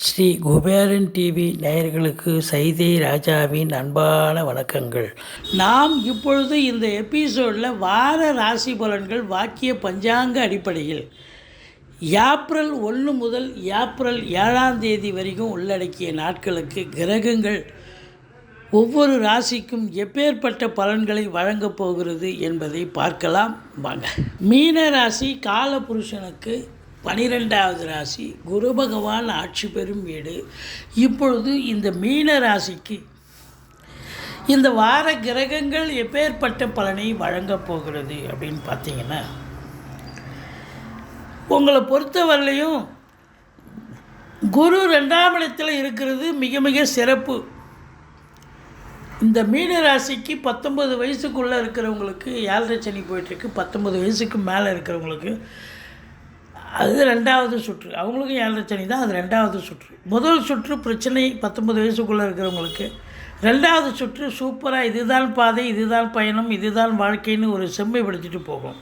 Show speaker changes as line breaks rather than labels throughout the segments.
Sri Kuberan TV நேயர்களுக்கு சைதை ராஜாவின் அன்பான வணக்கங்கள். நாம் இப்பொழுது இந்த எபிசோடில் வார ராசி பலன்கள் வாக்கிய பஞ்சாங்க அடிப்படையில் ஏப்ரல் ஒன்று முதல் ஏப்ரல் ஏழாம் தேதி வரைக்கும் உள்ளடக்கிய நாட்களுக்கு கிரகங்கள் ஒவ்வொரு ராசிக்கும் எப்பேற்பட்ட பலன்களை வழங்கப் போகிறது என்பதை பார்க்கலாம். வாங்க. மீன ராசி காலபுருஷனுக்கு பனிரெண்டாவது ராசி குரு பகவான் ஆட்சி பெறும் வீடு. இப்பொழுது இந்த மீன ராசிக்கு இந்த வார கிரகங்கள் எப்பேற்பட்ட பலனை வழங்கப் போகிறது அப்படின்னு பார்த்தீங்கன்னா உங்களை பொறுத்தவரையிலையும் குரு ரெண்டாம் இடத்தில் இருக்கிறது மிக மிக சிறப்பு. இந்த மீன ராசிக்கு பத்தொம்பது வயசுக்குள்ளே இருக்கிறவங்களுக்கு ஏழரை சனி போயிட்டுருக்கு பத்தொம்பது வயசுக்கு மேலே இருக்கிறவங்களுக்கு அது ரெண்டாவது சுற்று. அவங்களுக்கும் ஏழரை சனி தான் அது ரெண்டாவது சுற்று. முதல் சுற்று பிரச்சனை பத்தொம்பது வயசுக்குள்ளே இருக்கிறவங்களுக்கு. ரெண்டாவது சுற்று சூப்பராக இதுதான் பாதை இதுதான் பயணம் இதுதான் வாழ்க்கைன்னு ஒரு செம்மைப்படுத்திட்டு போகும்.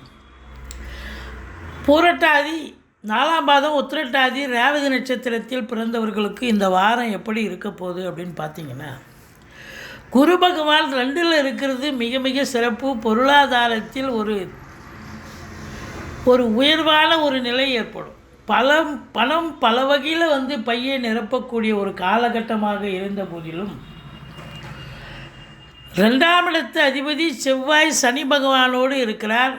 பூரட்டாதி நாலாம் பாதம் உத்திரட்டாதி ரேவதி நட்சத்திரத்தில் பிறந்தவர்களுக்கு இந்த வாரம் எப்படி இருக்க போகுது அப்படின்னு பார்த்தீங்கன்னா குரு பகவான் ரெண்டில் இருக்கிறது மிக மிக சிறப்பு. பொருளாதாரத்தில் ஒரு ஒரு உயர்வான ஒரு நிலை ஏற்படும். பல பணம் பல வகையில் வந்து பையை நிரப்பக்கூடிய ஒரு காலகட்டமாக இருந்த போதிலும் ரெண்டாம் இடத்து அதிபதி செவ்வாய் சனி பகவானோடு இருக்கிறார்.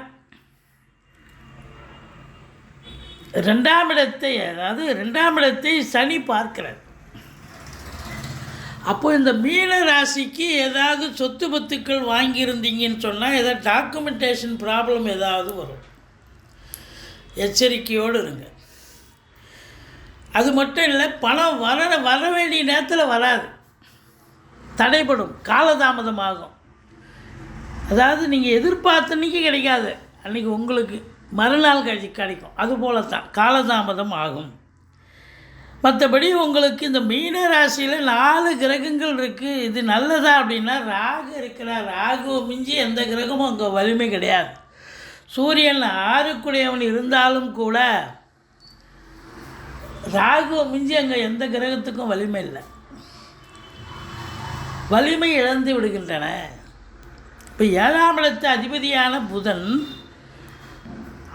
ரெண்டாம் இடத்தை அதாவது ரெண்டாம் இடத்தை சனி பார்க்கிறார். அப்போ இந்த மீன ராசிக்கு ஏதாவது சொத்து பத்துக்கள் வாங்கியிருந்தீங்கன்னு சொன்னால் ஏதாவது டாக்குமெண்டேஷன் ப்ராப்ளம் ஏதாவது வரும். எச்சரிக்கையோடு இருங்க. அது மட்டும் இல்லை பணம் வர வர வேண்டிய நேரத்தில் வராது. தடைப்படும் காலதாமதமாகும். அதாவது நீங்கள் எதிர்பார்த்தன்னைக்கு கிடைக்காது. அன்றைக்கி உங்களுக்கு மறுநாள் கழிச்சு கிடைக்கும். அதுபோல தான் காலதாமதம் ஆகும். மற்றபடி உங்களுக்கு இந்த மீன ராசியில் நாலு கிரகங்கள் இருக்குது இது நல்லதா அப்படின்னா ராகு இருக்கிறார். ராகு மிஞ்சி எந்த கிரகமும் அங்கே வலிமை கிடையாது. சூரியன் ஆறுக்குடையவன் இருந்தாலும் கூட ராகுவை மிஞ்சி அங்கே எந்த கிரகத்துக்கும் வலிமை இல்லை. வலிமை இழந்து விடுகின்றன. இப்போ ஏழாம் இடத்து அதிபதியான புதன்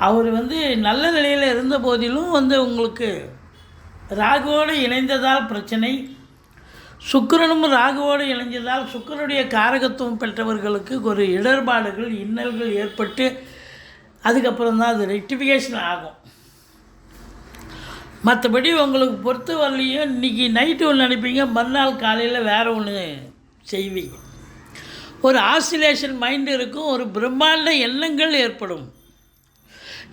அவர் வந்து நல்ல நிலையில் இருந்த போதிலும் வந்து உங்களுக்கு ராகுவோடு இணைந்ததால் பிரச்சனை. சுக்கிரனும் ராகுவோடு இணைந்ததால் சுக்கிரனுடைய காரகத்துவம் பெற்றவர்களுக்கு ஒரு இடர்பாடுகள் இன்னல்கள் ஏற்பட்டு அதுக்கப்புறம் தான் அது ரெக்டிஃபிகேஷன் ஆகும். மற்றபடி உங்களுக்கு பொறுத்த வரலையும் இன்றைக்கி நைட்டு ஒன்று நினைப்பீங்க மறுநாள் காலையில் வேறு ஒன்று செய்வீங்க. ஒரு ஆசிலேஷன் மைண்டு இருக்கும் ஒரு பிரம்மாண்ட எண்ணங்கள் ஏற்படும்.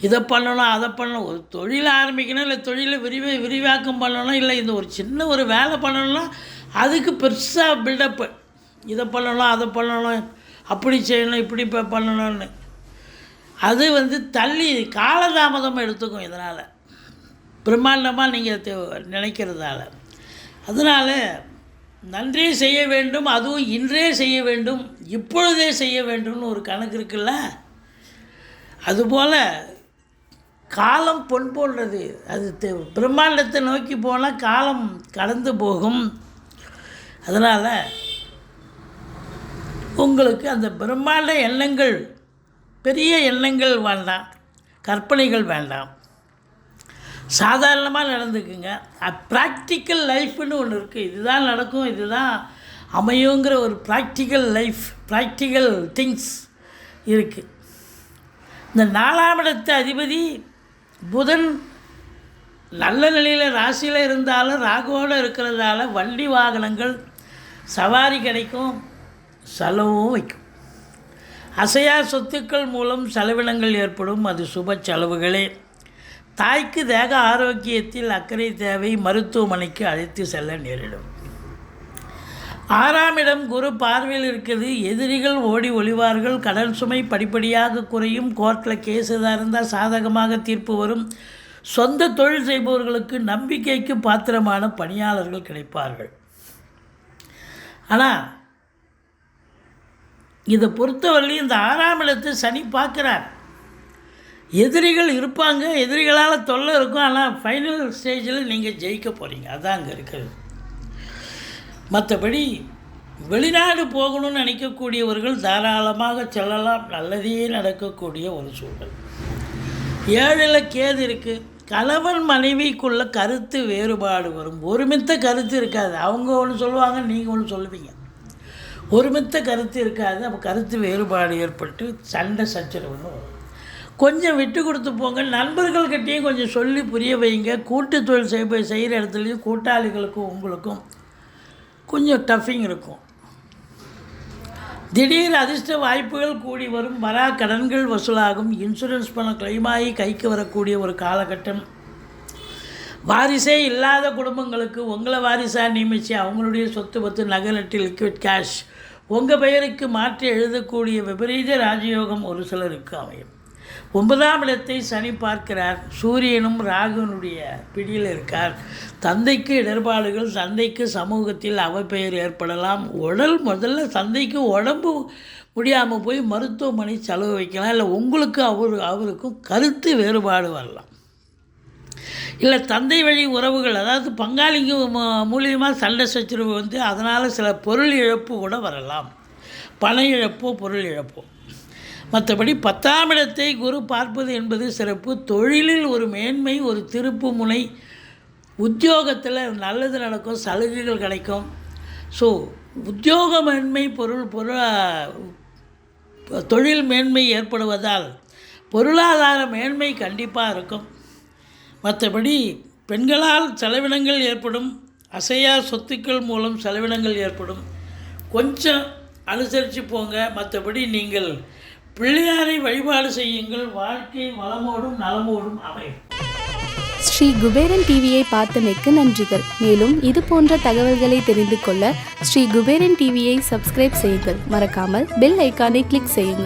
இதை பண்ணணும் அதை பண்ணணும் ஒரு தொழில் ஆரம்பிக்கணும் இல்லை தொழிலை விரிவி விரிவாக்கம் பண்ணணும் இல்லை இந்த ஒரு சின்ன ஒரு வேலை பண்ணணும்னா அதுக்கு பெருசாக பில்டப்பு இதை பண்ணணும் அதை பண்ணணும் அப்படி செய்யணும் இப்படி இப்போ பண்ணணும்னு. அது வந்து தள்ளி காலதாமதம் எடுத்துக்கும் இதனால். பிரம்மாண்டமாக நீங்கள் நினைக்கிறதால. அதனால் நன்றே செய்ய வேண்டும் அதுவும் இன்றே செய்ய வேண்டும் இப்பொழுதே செய்ய வேண்டும்னு ஒரு கணக்கு இருக்குல்ல? அதுபோல் காலம் பொன் போன்றது. அது பிரம்மாண்டத்தை நோக்கி போனால் காலம் கடந்து போகும். அதனால் உங்களுக்கு அந்த பிரம்மாண்ட எண்ணங்கள் பெரிய எண்ணங்கள் வேண்டாம் கற்பனைகள் வேண்டாம். சாதாரணமாக நடந்துக்குங்க. ப்ராக்டிக்கல் லைஃப்னு ஒன்று இருக்குது இதுதான் நடக்கும் இதுதான் அமையுங்கிற ஒரு ப்ராக்டிக்கல் லைஃப் ப்ராக்டிக்கல் திங்ஸ் இருக்குது இந்த நாலாம் இடத்து அதிபதி புதன் நல்ல நிலையில் ராசியில் இருந்தாலும் ராகுவோடு இருக்கிறதால வண்டி வாகனங்கள் சவாரி கிடைக்கும் செலவும் வைக்கும். அசையா சொத்துக்கள் மூலம் செலவினங்கள் ஏற்படும் அது சுப செலவுகளே. தாய்க்கு தேக ஆரோக்கியத்தில் அக்கறை தேவை மருத்துவமனைக்கு அழைத்து செல்ல நேரிடும். ஆறாம் இடம் குரு பார்வையில் இருக்கிறது எதிரிகள் ஓடி ஒளிவார்கள். கடன் சுமை படிப்படியாக குறையும். கோர்ட்டில் கேஸ் எதாக இருந்தால் சாதகமாக தீர்ப்பு வரும். சொந்த தொழில் செய்பவர்களுக்கு நம்பிக்கைக்கு பாத்திரமான பணியாளர்கள் கிடைப்பார்கள். ஆனால் இதை பொறுத்தவரையிலும் இந்த ஆறாம் இடத்தை சனி பார்க்குறார். எதிரிகள் இருப்பாங்க எதிரிகளால் தொல்லை இருக்கும் ஆனால் ஃபைனல் ஸ்டேஜில் நீங்கள் ஜெயிக்க போகிறீங்க அதான் அங்கே இருக்கிறது. மற்றபடி வெளிநாடு போகணும்னு நினைக்கக்கூடியவர்கள் தாராளமாக செல்லலாம். நல்லதே நடக்கக்கூடிய ஒரு சூழல். ஏழில் கேது இருக்குது கணவன் மனைவிக்குள்ள கருத்து வேறுபாடு வரும். ஒருமித்த கருத்து இருக்காது. அவங்க ஒன்று சொல்லுவாங்க நீங்கள் ஒன்று சொல்லுவீங்க. ஒருமித்த கருத்து இருக்காது. அப்போ கருத்து வேறுபாடு ஏற்பட்டு சண்டை சச்சரவுன்னு வரும். கொஞ்சம் விட்டு கொடுத்து போங்க நண்பர்கள்கிட்டையும் கொஞ்சம் சொல்லி புரிய வைங்க. கூட்டு தொழில் செய்ய செய்கிற இடத்துலையும் கூட்டாளிகளுக்கும் உங்களுக்கும் கொஞ்சம் டஃபிங் இருக்கும். திடீர் அதிர்ஷ்ட வாய்ப்புகள் கூடி வரும். வரா கடன்கள் வசூலாகும். இன்சூரன்ஸ் பணம் கிளைமாகி ஆகி கைக்கு வரக்கூடிய ஒரு காலகட்டம். வாரிசே இல்லாத குடும்பங்களுக்கு உங்களை வாரிசாக நியமித்து அவங்களுடைய சொத்து பத்து நகை நட்டு லிக்விட் கேஷ் உங்கள் பெயருக்கு மாற்றி எழுதக்கூடிய விபரீத ராஜயோகம் ஒரு சிலருக்கு அமையும். ஒன்பதாம் இடத்தை சனி பார்க்கிறார். சூரியனும் ராகுனுடைய பிடியில் இருக்கார். தந்தைக்கு இடர்பாடுகள் தந்தைக்கு சமூகத்தில் அவப்பெயர் ஏற்படலாம். உடல் முதல்ல தந்தைக்கு உடம்பு முடியாமல் போய் மருத்துவமனை செலவு வைக்கலாம். இல்லை உங்களுக்கு அவர் அவருக்கும் கருத்து வேறுபாடு வரலாம். இல்லை தந்தை வழி உறவுகள் அதாவது பங்காளிங்க மூலியமாக சண்டை சச்சரவு வந்து அதனால் சில பொருள் இழப்பு கூட வரலாம். பண இழப்போ பொருள் இழப்போ. மற்றபடி பத்தாம் இடத்தை குரு பார்ப்பது என்பது சிறப்பு. தொழிலில் ஒரு மேன்மை ஒரு திருப்பு முனை. உத்தியோகத்தில் நல்லது நடக்கும் சலுகைகள் கிடைக்கும். ஸோ உத்தியோக மேன்மை பொருள் பொருள் தொழில் மேன்மை ஏற்படுவதால் பொருளாதார மேன்மை கண்டிப்பாக இருக்கும். மற்றபடி பெண்களால் செலவினங்கள் ஏற்படும் அசையா சொத்துக்கள் மூலம் செலவினங்கள் ஏற்படும். கொஞ்சம் அனுசரித்து போங்க. மற்றபடி நீங்கள் பிள்ளையாரை வழிபாடு செய்யுங்கள். வாழ்க்கை வளமோடும் நலமோடும் அமையும்.
ஸ்ரீ குபேரன் டிவியை பார்த்தமைக்கு நன்றிகள். மேலும் இது போன்ற தகவல்களை தெரிந்து கொள்ள ஸ்ரீ குபேரன் டிவியை சப்ஸ்கிரைப் செய்யுங்கள். மறக்காமல் பெல் ஐக்கானை கிளிக் செய்யுங்கள்.